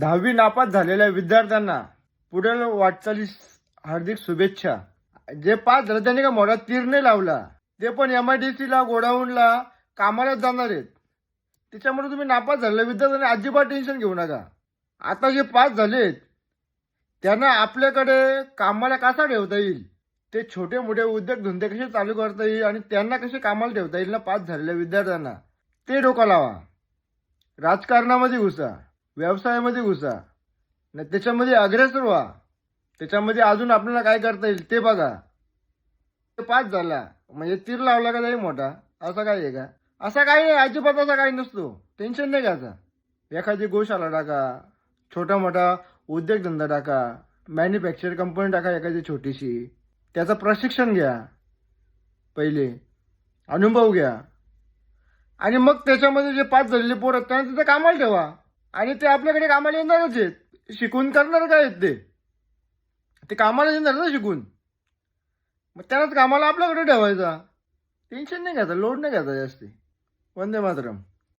दहावी नापास झालेल्या विद्यार्थ्यांना पुढील वाटचालीस हार्दिक शुभेच्छा. जे पास झालं त्यांनी का मोठा तीर नाही लावला. ते पण एम आय डी सीला गोडाऊनला कामालाच जाणार आहेत. त्याच्यामुळे तुम्ही नापास झालेल्या विद्यार्थ्यांनी अजिबात टेन्शन घेऊ नका. आता जे पास झालेत त्यांना आपल्याकडे कामाला कसा ठेवता येईल? ते छोटे मोठे उद्योगधंदे कसे चालू करता येईल आणि त्यांना कसे कामाला ठेवता येईल ना पास झालेल्या विद्यार्थ्यांना? ते डोकं लावा. राजकारणामध्ये घुसा. व्यवसायामध्ये घुसा. नाही त्याच्यामध्ये अग्रेसर व्हा. त्याच्यामध्ये अजून आपल्याला काय करता येईल ते बघा. ते पाच झाला. म्हणजे तीर लावला का तरी मोठा? असा काय आहे का? असा काही नाही. अजिबात असा काही नसतो. टेन्शन नाही घ्यायचा. एखादी गोशाला टाका. छोटा मोठा उद्योगधंदा टाका. मॅन्युफॅक्चर कंपनी टाका एखादी छोटीशी. त्याचं प्रशिक्षण घ्या. पहिले. अनुभव घ्या. आणि मग त्याच्यामध्ये जे पाच झालेले पोरं त्यांना तिथं कामाला ठेवा. आणि ते आपल्याकडे कामाला येणारच आहेत. शिकून करणार काय आहेत ते? ते कामाला येणार ना शिकून? मग त्यालाच कामाला आपल्याकडे ठेवायचा. टेन्शन नाही घ्यायचं लोड नाही घ्यायचा जास्ती. वंदे मातरम.